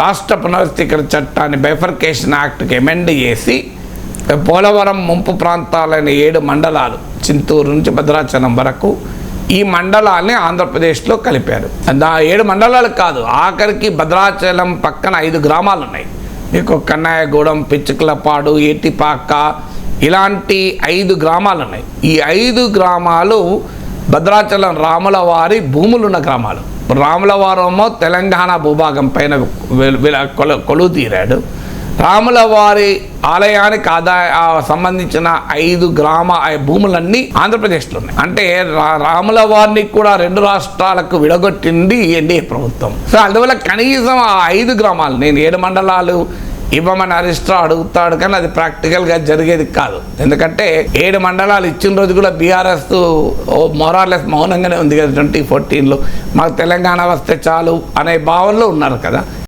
రాష్ట్ర పునర్వస్థీకరణ చట్టాన్ని bifurcation యాక్ట్కి amend చేసి పోలవరం ముంపు ప్రాంతాలైన ఏడు మండలాలు చింతూరు నుంచి భద్రాచలం వరకు ఈ మండలాల్ని ఆంధ్రప్రదేశ్లో కలిపారు. దా ఏడు మండలాలు కాదు ఆఖరికి భద్రాచలం పక్కన ఐదు గ్రామాలు ఉన్నాయి మీకు కన్నాయగూడెం పిచ్చుకలపాడు ఏటిపాక ఇలాంటి ఐదు గ్రామాలు ఉన్నాయి ఈ ఐదు గ్రామాలు భద్రాచలం రాముల వారి భూములున్న గ్రామాలు. రాములవారము తెలంగాణ భూభాగం పైన వె- కొలు కొలువు తీరాడు. రాములవారి ఆలయానికి ఆదాయ సంబంధించిన ఐదు గ్రామ భూములన్నీ ఆంధ్రప్రదేశ్లో ఉన్నాయి. అంటే రా- రాముల వారిని కూడా రెండు రాష్ట్రాలకు విడగొట్టింది ఎన్డీఏ ప్రభుత్వం. సో అందువల్ల కనీసం ఆ ఐదు గ్రామాలు నేను ఏడు మండలాలు ఇవ్వమని అరిస్ట్రా అడుగుతాడు కానీ అది ప్రాక్టికల్గా జరిగేది కాదు. ఎందుకంటే ఏడు మండలాలు ఇచ్చిన రోజు కూడా బీఆర్ఎస్ మొరార్లెస్ మౌనంగానే ఉంది కదా ట్వంటీ ఫోర్టీన్లో మాకు తెలంగాణ వస్తే చాలు అనే భావనలో ఉన్నారు కదా.